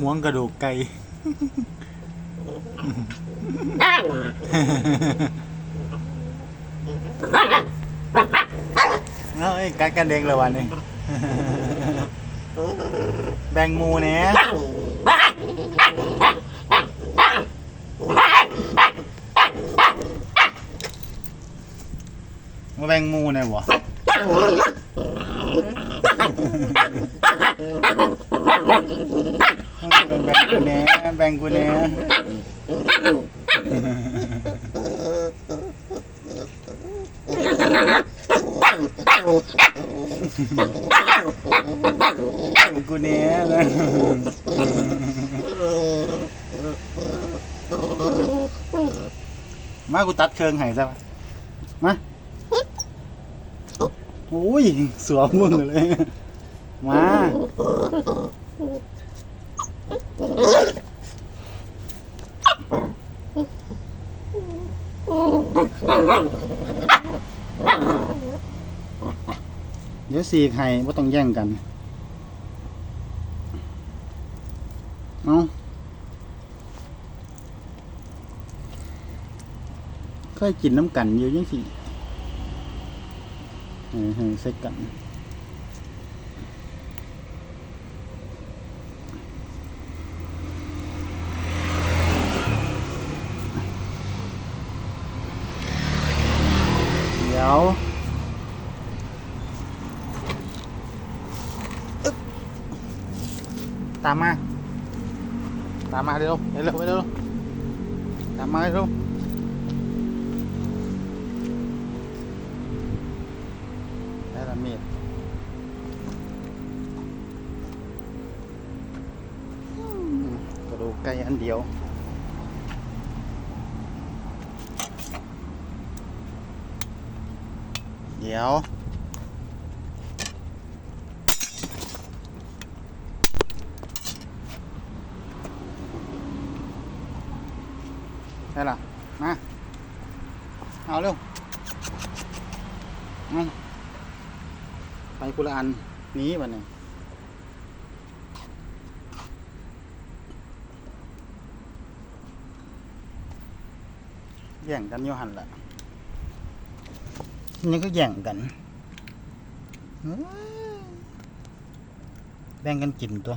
หวงกระดูกไก่ เอ้ยกัดกันเองเลยวันนี้ แบ่งหมูเนี่ย มาแบ่งหมูเนี่ยวะ แบ่งกูเน่แบ่งกูเน่แบงกูเนี่ยมากูตัดเครื่องให้ซะมาโอ้ยเสวมมึงเลย มา เดี๋ยวสีกให้ว่าต้องแย่งกัน เอาเคยกินน้ำกันอยู่ยังสิเออเออใส่กัน เดี๋ยวอึ๊บตามมาตามมาเร็วเร็วเร็ว เดี๋ยวได้ละมา เอาเร็วเอาไปกุละอัน นี้บันนี้แย่งกันอยู่หันแหละ นี่ก็แย่งกัน แบ่งกันกินตัว